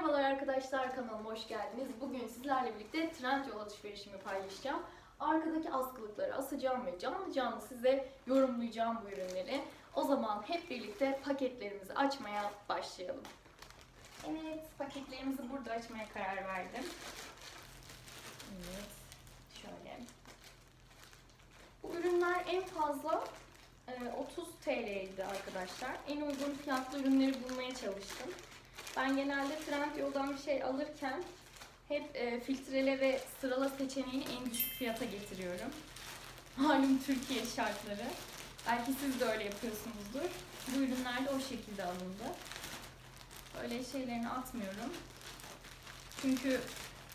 Merhabalar arkadaşlar kanalıma hoş geldiniz. Bugün sizlerle birlikte Trendyol alışverişimi paylaşacağım. Arkadaki askılıkları asacağım ve canlı canlı size yorumlayacağım bu ürünleri. O zaman hep birlikte paketlerimizi açmaya başlayalım. Evet, paketlerimizi burada açmaya karar verdim. Evet, şöyle. Bu ürünler en fazla e, 30 TL'ydi arkadaşlar. En uygun fiyatlı ürünleri bulmaya çalıştım. Ben genelde Trendyol'dan bir şey alırken hep e, filtrele ve sırala seçeneğini en düşük fiyata getiriyorum. Malum Türkiye şartları. Belki siz de öyle yapıyorsunuzdur. Bu ürünler de o şekilde alındı. Böyle şeylerini atmıyorum. Çünkü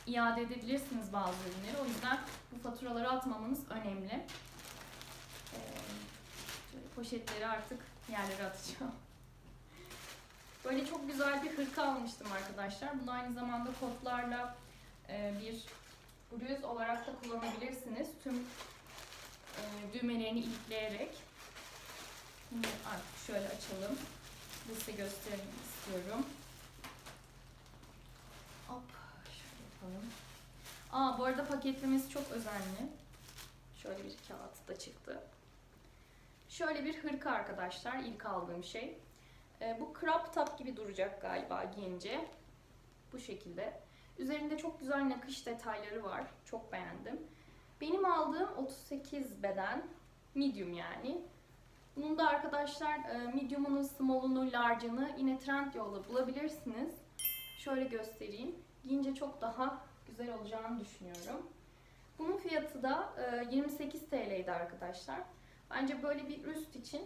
iade edebilirsiniz bazı ürünleri. O yüzden bu faturaları atmamanız önemli. Ee, poşetleri artık yerlere atacağım. Böyle çok güzel bir hırka almıştım arkadaşlar. Bunu aynı zamanda kotlarla e, bir bluz olarak da kullanabilirsiniz. Tüm e, düğmelerini ilikleyerek. Bunu artık şöyle açalım. Size göstermek istiyorum. Hop, şöyle yapalım. Aa, bu arada paketlemesi çok özenli. Şöyle bir kağıt da çıktı. Şöyle bir hırka arkadaşlar. ilk aldığım şey. E, bu crop top gibi duracak galiba giyince. Bu şekilde. Üzerinde çok güzel nakış detayları var. Çok beğendim. Benim aldığım 38 beden. Medium yani. Bunun da arkadaşlar e, medium'unu, small'unu, large'ını yine Trendyol'da bulabilirsiniz. Şöyle göstereyim. Giyince çok daha güzel olacağını düşünüyorum. Bunun fiyatı da e, 28 TL'ydi arkadaşlar. Bence böyle bir üst için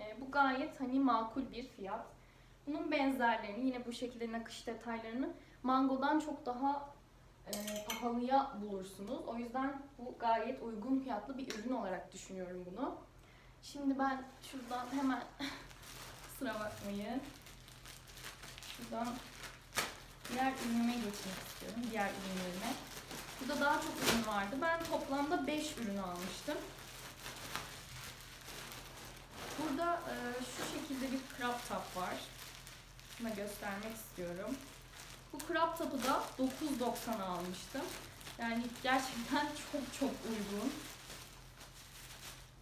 e, bu gayet hani makul bir fiyat. Bunun benzerlerini yine bu şekilde nakış detaylarını Mango'dan çok daha e, pahalıya bulursunuz. O yüzden bu gayet uygun fiyatlı bir ürün olarak düşünüyorum bunu. Şimdi ben şuradan hemen kusura bakmayın. Şuradan diğer ürünüme geçmek istiyorum. Diğer ürünlerime. Burada daha çok ürün vardı. Ben toplamda 5 ürün almıştım. Burada e, şu şekilde bir crop top var. Şuna göstermek istiyorum. Bu crop top'u da 9.90'a almıştım. Yani gerçekten çok çok uygun.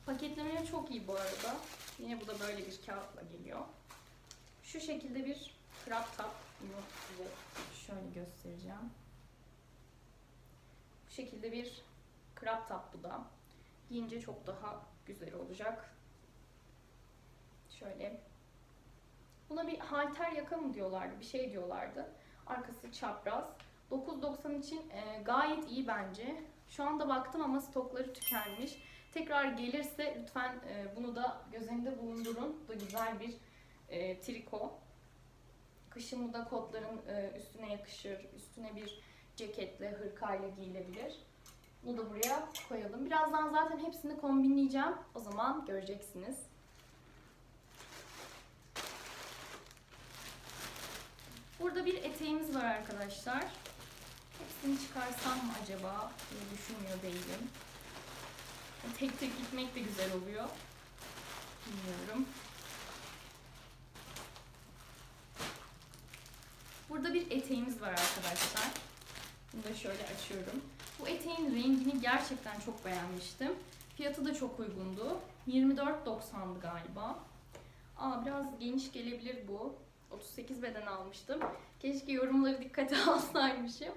Paketlemeleri çok iyi bu arada. Yine bu da böyle bir kağıtla geliyor. Şu şekilde bir crop top. Bunu size şöyle göstereceğim. Bu şekilde bir crop top bu da. Giyince çok daha güzel olacak. Şöyle. Buna bir halter yaka mı diyorlardı, bir şey diyorlardı. Arkası çapraz. 9.90 için e, gayet iyi bence. Şu anda baktım ama stokları tükenmiş. Tekrar gelirse lütfen e, bunu da göz önünde bulundurun. Bu da güzel bir e, triko. Kışın bu da kotların e, üstüne yakışır. Üstüne bir ceketle, hırkayla giyilebilir. Bunu da buraya koyalım. Birazdan zaten hepsini kombinleyeceğim. O zaman göreceksiniz. Burada bir eteğimiz var arkadaşlar. Hepsini çıkarsam mı acaba diye düşünmüyor değilim. Tek tek gitmek de güzel oluyor. Bilmiyorum. Burada bir eteğimiz var arkadaşlar. Bunu da şöyle açıyorum. Bu eteğin rengini gerçekten çok beğenmiştim. Fiyatı da çok uygundu. 24.90'dı galiba. Aa biraz geniş gelebilir bu. 38 beden almıştım. Keşke yorumları dikkate alsaymışım.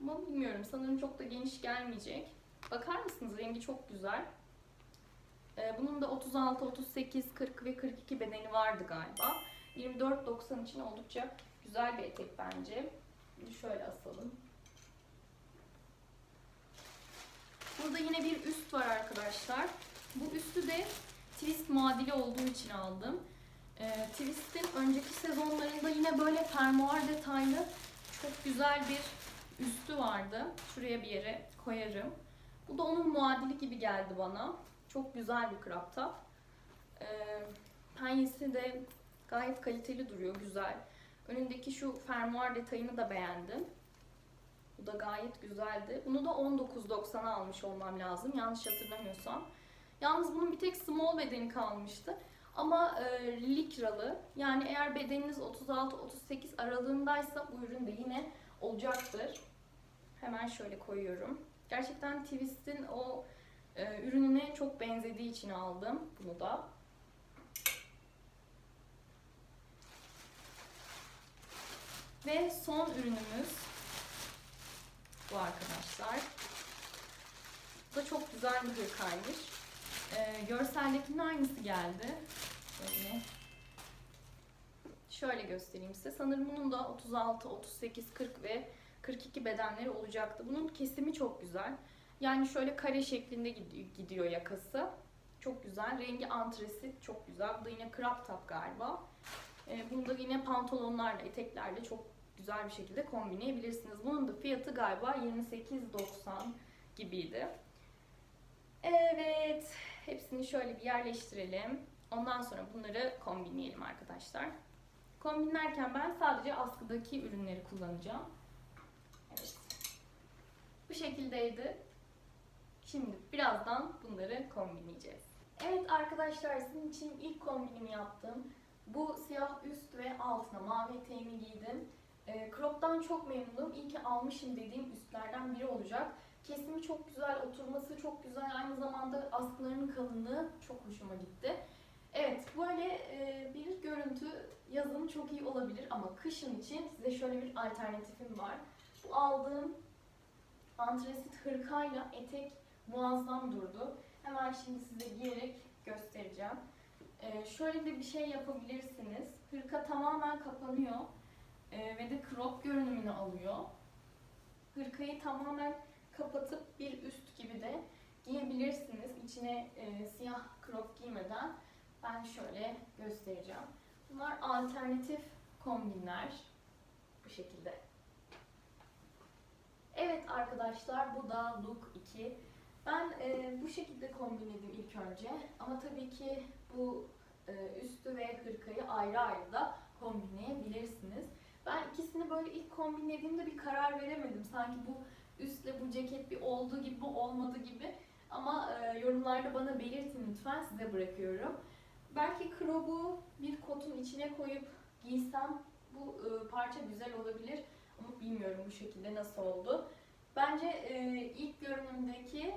Ama bilmiyorum sanırım çok da geniş gelmeyecek. Bakar mısınız rengi çok güzel. Ee, bunun da 36, 38, 40 ve 42 bedeni vardı galiba. 24.90 için oldukça güzel bir etek bence. Şimdi şöyle asalım. Burada yine bir üst var arkadaşlar. Bu üstü de twist muadili olduğu için aldım. E, Twist'in önceki sezonlarında yine böyle fermuar detaylı çok güzel bir üstü vardı. Şuraya bir yere koyarım. Bu da onun muadili gibi geldi bana. Çok güzel bir crop top. E, penyesi de gayet kaliteli duruyor, güzel. Önündeki şu fermuar detayını da beğendim. Bu da gayet güzeldi. Bunu da 19.90'a almış olmam lazım yanlış hatırlamıyorsam. Yalnız bunun bir tek small bedeni kalmıştı. Ama e, likralı yani eğer bedeniniz 36-38 aralığındaysa bu ürün de yine olacaktır. Hemen şöyle koyuyorum. Gerçekten Twist'in o e, ürününe çok benzediği için aldım bunu da. Ve son ürünümüz bu arkadaşlar. Bu da çok güzel bir hırkaymış. Ee, görseldekinin aynısı geldi. Böyle. Şöyle göstereyim size. Sanırım bunun da 36, 38, 40 ve 42 bedenleri olacaktı. Bunun kesimi çok güzel. Yani şöyle kare şeklinde gid- gidiyor yakası. Çok güzel. Rengi antresit çok güzel. Bu da yine crop top galiba. Ee, bunu da yine pantolonlarla, eteklerle çok güzel bir şekilde kombinleyebilirsiniz. Bunun da fiyatı galiba 28.90 gibiydi. Evet, hepsini şöyle bir yerleştirelim. Ondan sonra bunları kombinleyelim arkadaşlar. Kombinlerken ben sadece askıdaki ürünleri kullanacağım. Evet. Bu şekildeydi. Şimdi birazdan bunları kombinleyeceğiz. Evet arkadaşlar sizin için ilk kombinimi yaptım. Bu siyah üst ve altına mavi eteğimi giydim. E, crop'tan çok memnunum. İyi ki almışım dediğim üstlerden biri olacak. Kesimi çok güzel, oturması çok güzel. Aynı zamanda askılarının kalınlığı çok hoşuma gitti. Evet, böyle e, bir görüntü yazın çok iyi olabilir ama kışın için size şöyle bir alternatifim var. Bu aldığım antresit hırkayla etek muazzam durdu. Hemen şimdi size giyerek göstereceğim. E, şöyle de bir şey yapabilirsiniz. Hırka tamamen kapanıyor e, ve de crop görünümünü alıyor. Hırkayı tamamen kapatıp bir üst gibi de giyebilirsiniz. İçine e, siyah crop giymeden ben şöyle göstereceğim. Bunlar alternatif kombinler. Bu şekilde. Evet arkadaşlar bu da look 2. Ben e, bu şekilde kombinledim ilk önce. Ama tabii ki bu e, üstü ve hırkayı ayrı ayrı da kombinleyebilirsiniz. Ben ikisini böyle ilk kombinlediğimde bir karar veremedim. Sanki bu üstle bu ceket bir olduğu gibi olmadı gibi. Ama e, yorumlarda bana belirtin lütfen size bırakıyorum. Belki krobu bir kotun içine koyup giysem bu e, parça güzel olabilir. Ama bilmiyorum bu şekilde nasıl oldu. Bence e, ilk görünümdeki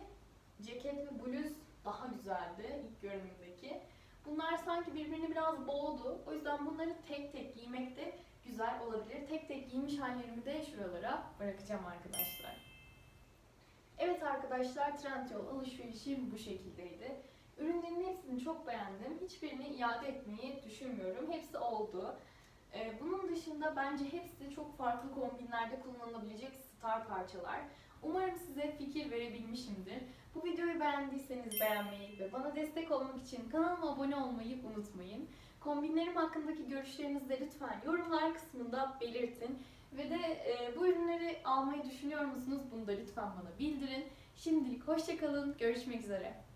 ceket ve bluz daha güzeldi ilk görünümdeki. Bunlar sanki birbirini biraz boğdu. O yüzden bunları tek tek giymek de güzel olabilir. Tek tek giymiş hallerimi de şuralara bırakacağım arkadaşlar. Evet arkadaşlar Trendyol alışverişim bu şekildeydi. Ürünlerin hepsini çok beğendim. Hiçbirini iade etmeyi düşünmüyorum. Hepsi oldu. Ee, Bunun dışında bence hepsi çok farklı kombinlerde kullanılabilecek star parçalar. Umarım size fikir verebilmişimdir. Bu videoyu beğendiyseniz beğenmeyi ve bana destek olmak için kanalıma abone olmayı unutmayın. Kombinlerim hakkındaki görüşlerinizi de lütfen yorumlar kısmında belirtin. Ve de e, bu ürünleri almayı düşünüyor musunuz? Bunu da lütfen bana bildirin. Şimdilik hoşçakalın. Görüşmek üzere.